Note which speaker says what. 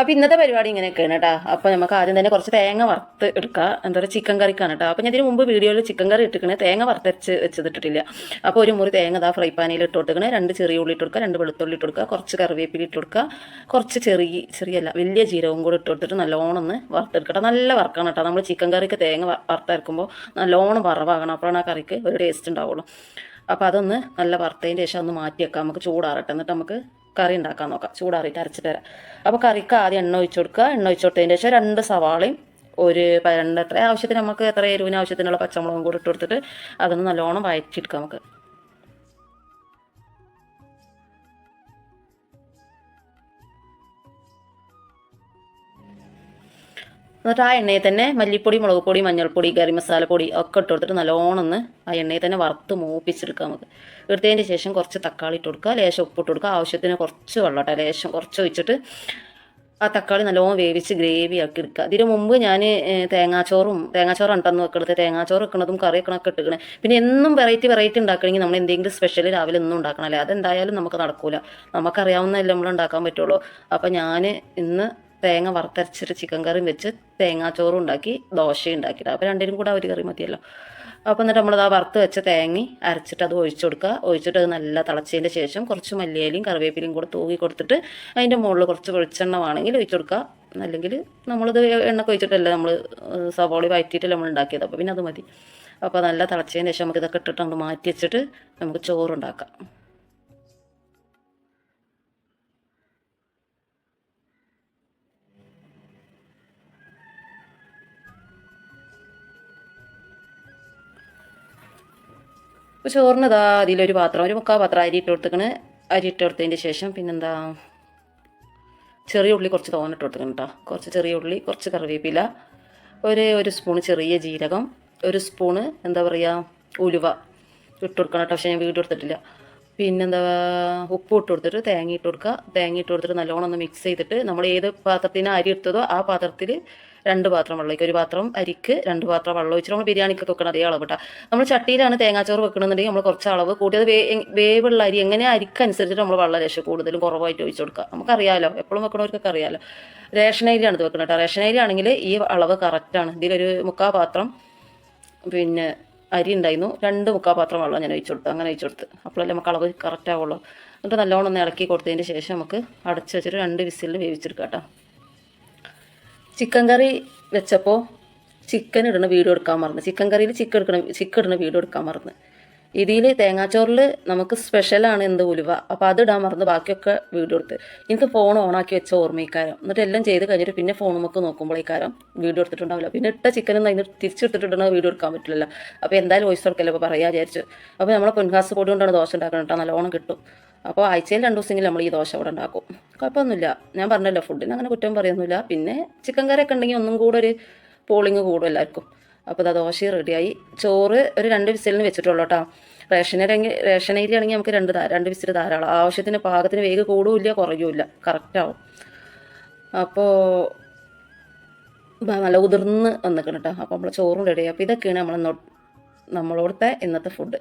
Speaker 1: അപ്പോൾ ഇന്നത്തെ പരിപാടി ഇങ്ങനെയൊക്കെയാണ് കേട്ടോ അപ്പോൾ നമുക്ക് ആദ്യം തന്നെ കുറച്ച് തേങ്ങ വറുത്ത് എടുക്കാം. എന്താ പറയുക ചിക്കൻ കറിക്കാണ് കേട്ടോ അപ്പോൾ ഞാൻ ഇതിന് മുമ്പ് വീഡിയോയിൽ ചിക്കൻ കറി ഇട്ടിക്കണേ. തേങ്ങ വറുത്തരച്ച് വെച്ചിട്ടിട്ടില്ല. അപ്പോൾ ഒരു മുറി തേങ്ങ ഇതാ ഫ്രൈ പാനിൽ ഇട്ട് കൊടുക്കണേ രണ്ട് ചെറിയ ഉള്ളി ഇട്ട് കൊടുക്കുക രണ്ട് വെളുത്തുള്ളി ഇട്ട് കൊടുക്കുക കുറച്ച് കറിവേപ്പില ഇട്ട് കൊടുക്കുക കുറച്ച് ചെറിയ ചെറിയല്ല വലിയ ജീരകവും കൂടെ ഇട്ട് കൊടുത്തിട്ട് നല്ലോണം ഒന്ന് വറുത്തെടുക്കട്ടെ. നല്ല വറക്കണം കേട്ടോ നമ്മൾ ചിക്കൻ കറിക്ക് തേങ്ങ വറുത്തരക്കുമ്പോൾ നല്ലോണം വറവാകണം. അപ്പോഴാണ് ആ കറിക്ക് ഒരു ടേസ്റ്റ് ഉണ്ടാവുള്ളൂ. അപ്പോൾ അതൊന്ന് നല്ല വറുത്തതിന് ശേഷം ഒന്ന് മാറ്റി വെക്കാം നമുക്ക് ചൂടാറട്ടെ. എന്നിട്ട് നമുക്ക് കറി ഉണ്ടാക്കാൻ നോക്കാം. ചൂടാറിയിട്ട് അരച്ചിട്ട് തരാം അപ്പോൾ കറിക്ക് ആദ്യം എണ്ണ ഒഴിച്ച് കൊടുക്കുക. എണ്ണ ഒഴിച്ച് കൊടുത്തതിന് ശേഷം രണ്ട് സവാളയും ഒരു രണ്ട് എത്ര ആവശ്യത്തിന് നമുക്ക് എത്ര എരിവിന് ആവശ്യത്തിനുള്ള പച്ചമുളകും കൂടി ഇട്ട് കൊടുത്തിട്ട് അതൊന്ന് നല്ലോണം വഴറ്റിയെടുക്കാം നമുക്ക്. എന്നിട്ട് ആ എണ്ണയിൽ തന്നെ മല്ലിപ്പൊടി മുളക് പൊടി മഞ്ഞൾപ്പൊടി ഗരം മസാലപ്പൊടി ഒക്കെ ഇട്ട് കൊടുത്തിട്ട് നല്ലോണം ഒന്ന് ആ എണ്ണയിൽ തന്നെ വറുത്ത് മൂപ്പിച്ചെടുക്കാം നമുക്ക്. എടുത്തതിന് ശേഷം കുറച്ച് തക്കാളി ഇട്ട് കൊടുക്കുക. ലേശം ഉപ്പിട്ട് കൊടുക്കുക. ആവശ്യത്തിന് കുറച്ച് വെള്ളം കേട്ടോ ലേശം കുറച്ച് ഒഴിച്ചിട്ട് ആ തക്കാളി നല്ലോണം വേവിച്ച് ഗ്രേവി ആക്കി എടുക്കുക. ഇതിന് മുമ്പ് ഞാൻ തേങ്ങാച്ചോറും തേങ്ങാച്ചോറ് ഉണ്ടെന്ന് വെക്കണത് തേങ്ങാച്ചോറ് വെക്കണതും കറി വെക്കണമൊക്കെ ഇട്ടിക്കണേ പിന്നെ എന്നും വെറൈറ്റി വെറൈറ്റി ഉണ്ടാക്കണമെങ്കിൽ നമ്മൾ എന്തെങ്കിലും സ്പെഷ്യൽ രാവിലെ ഒന്നും ഉണ്ടാക്കണമല്ലേ അതെന്തായാലും നമുക്ക് നടക്കൂല. നമുക്കറിയാവുന്നതല്ലേ നമ്മൾ ഉണ്ടാക്കാൻ പറ്റുള്ളൂ. അപ്പം ഞാൻ ഇന്ന് തേങ്ങ വറുത്തരച്ചിട്ട് ചിക്കൻ കറിയും വെച്ച് തേങ്ങാച്ചോറും ഉണ്ടാക്കി ദോശയും ഉണ്ടാക്കിയിട്ട് അപ്പോൾ രണ്ടിനും കൂടെ ഒരു കറി മതിയല്ലോ. അപ്പോൾ എന്നിട്ട് നമ്മളത് ആ വറുത്ത് വെച്ച തേങ്ങി അരച്ചിട്ട് അത് ഒഴിച്ചു കൊടുക്കുക. ഒഴിച്ചിട്ട് അത് നല്ല തിളച്ചതിന്റെ ശേഷം കുറച്ച് മല്ലിയിലയും കറിവേപ്പിലയും കൂടെ തൂകി കൊടുത്തിട്ട് അതിന്റെ മുകളിൽ കുറച്ച് വെളിച്ചെണ്ണ വേണമെങ്കിൽ ഒഴിച്ചു കൊടുക്കുക. അല്ലെങ്കിൽ നമ്മളിത് എണ്ണ ഒഴിച്ചിട്ടല്ല നമ്മൾ സവോളി വഴറ്റിയിട്ടല്ല നമ്മൾ ഉണ്ടാക്കിയത്. അപ്പോൾ പിന്നെ അത് മതി. അപ്പോൾ നല്ല തിളച്ചതിന് ശേഷം നമുക്ക് ഇതൊക്കെ ഇട്ടിട്ട് അങ്ങോട്ട് മാറ്റി വെച്ചിട്ട് നമുക്ക് ചോറുണ്ടാക്കാം. അപ്പോൾ ചോറിന് ഇതാ അതിലൊരു പാത്രം ഒരു മുക്കാൽ പാത്രം അരി ഇട്ട് കൊടുത്തേക്കണ്. അരി ഇട്ട് കൊടുത്തതിന്റെ ശേഷം പിന്നെന്താ? ചെറിയ ഉള്ളി കുറച്ച് തോന്നിട്ട് കൊടുത്തേക്കണം കേട്ടോ കുറച്ച് ചെറിയ ഉള്ളി കുറച്ച് കറിവേപ്പില ഒരു ഒരു സ്പൂണ് ചെറിയ ജീരകം ഒരു സ്പൂണ് എന്താ പറയുക ഉലുവ ഇട്ട് കൊടുക്കണം കേട്ടോ പക്ഷേ ഞാൻ വീട് കൊടുത്തിട്ടില്ല. പിന്നെന്താ ഉപ്പ് ഇട്ട് കൊടുത്തിട്ട് തേങ്ങ ഇട്ട് കൊടുക്കുക. തേങ്ങ ഇട്ട് കൊടുത്തിട്ട് നല്ലോണം ഒന്ന് മിക്സ് ചെയ്തിട്ട് നമ്മൾ ഏത് പാത്രത്തിന് അരി എടുത്തതോ ആ പാത്രത്തിൽ രണ്ട് പാത്രം വെള്ളം ഒരു പാത്രം അരിക്ക് രണ്ട് പാത്രം വെള്ളം ഒഴിച്ചിട്ട് നമ്മൾ ബിരിയാണിക്ക് വെക്കണം അതേ അളവ് കേട്ടോ. നമ്മൾ ചട്ടിയിലാണ് തേങ്ങാച്ചോറ് വെക്കണമെന്നുണ്ടെങ്കിൽ നമ്മൾ കുറച്ച് അളവ്. കൂട്ടിയത് വേ വേവുള്ള അരി എങ്ങനെ അരിക്ക് അനുസരിച്ചിട്ട് നമ്മൾ വെള്ളം രക്ഷ കൂടുതലും കുറവായിട്ട് ഒഴിച്ചു കൊടുക്കുക. നമുക്കറിയാമല്ലോ എപ്പോഴും വെക്കണവർക്കൊക്കെ അറിയാമല്ലോ റേഷൻ അരിയാണ് ഇത് വെക്കുന്നത് കേട്ടോ. റേഷൻ അരിയാണെങ്കിൽ ഈ അളവ് കറക്റ്റാണ് ഇതിലൊരു മുക്കാ പാത്രം പിന്നെ അരി ഉണ്ടായിരുന്നു. രണ്ട് മുക്കാൽ പാത്രം വെള്ളം ഞാൻ ഒഴിച്ചു കൊടുത്തു. അങ്ങനെ ഒഴിച്ചു കൊടുത്ത്. അപ്പോഴല്ലേ നമുക്ക് അളവ് കറക്റ്റ് ആവുള്ളൂ. എന്നിട്ട് നല്ലോണം ഒന്ന് ഇളക്കി കൊടുത്തതിന് ശേഷം നമുക്ക് അടച്ച് വെച്ചിട്ട് രണ്ട് വിസിലിൽ വേവിച്ചെടുക്കാം കേട്ടോ. ചിക്കൻ കറി വെച്ചപ്പോൾ ചിക്കൻ ഇടുന്ന വീഡിയോ എടുക്കാൻ മറന്ന്. ചിക്കൻ കറിയിൽ ചിക്കൻ എടുക്കണ ചിക്കൻ ഇടുന്ന വീഡിയോ എടുക്കാൻ മറന്ന്. ഇതിൽ തേങ്ങാച്ചോറിൽ നമുക്ക് സ്പെഷ്യലാണ് എന്ത് ഉലുവ. അപ്പോൾ അത് ഇടാൻ മറന്ന്. ബാക്കിയൊക്കെ വീഡിയോ എടുത്ത്. എനിക്ക് ഫോൺ ഓണാക്കി വെച്ച ഓർമ്മയിക്കാരം. എന്നിട്ട് എല്ലാം ചെയ്ത് കഴിഞ്ഞിട്ട് പിന്നെ ഫോൺ നമുക്ക് നോക്കുമ്പോഴേക്കാരം വീഡിയോ എടുത്തിട്ടുണ്ടാവില്ല. പിന്നെ ഇട്ട ചിക്കനും അതിന് തിരിച്ചെടുത്തിട്ടുണ്ടെങ്കിൽ വീഡിയോ എടുക്കാൻ പറ്റില്ലല്ലോ. അപ്പോൾ എന്തായാലും വോയിസ് കൊടുക്കല്ലോ അപ്പോൾ പറയാ വിചാരിച്ചു. അപ്പോൾ നമ്മളെ പൊൻകാസ് പൊടി കൊണ്ടാണ് ദോശ ഉണ്ടാക്കണം കേട്ടോ. നല്ലോണം കിട്ടും. അപ്പോൾ ആഴ്ചയിൽ രണ്ട് ദിവസമെങ്കിലും നമ്മൾ ഈ ദോശ ഇവിടെ ഉണ്ടാക്കും. കുഴപ്പമൊന്നുമില്ല. ഞാൻ പറഞ്ഞല്ലോ ഫുഡിന് അങ്ങനെ കുറ്റം പറയുന്നില്ല. പിന്നെ ചിക്കൻ കറിയൊക്കെ ഉണ്ടെങ്കിൽ ഒന്നും കൂടെ ഒരു പോളിങ് കൂടും എല്ലാവർക്കും. അപ്പോൾ ഇതാ ദോശ റെഡിയായി ചോറ് ഒരു രണ്ട് വിസിലിന് വെച്ചിട്ടുള്ളൂ കേട്ടോ റേഷനിലെങ്കിൽ റേഷൻ ഏരിയ ആണെങ്കിൽ നമുക്ക് രണ്ട് രണ്ട് വിസിൽ ധാരാളം. ആവശ്യത്തിന് പാകത്തിന് വേഗം കൂടുമില്ല കുറയുമില്ല കറക്റ്റാവും അപ്പോൾ നല്ല ഉതിർന്ന് വന്നിക്കണം കേട്ടോ അപ്പോൾ നമ്മൾ ചോറും റെഡിയായി അപ്പോൾ ഇതൊക്കെയാണ് നമ്മൾ നമ്മളോടത്തെ ഇന്നത്തെ ഫുഡ്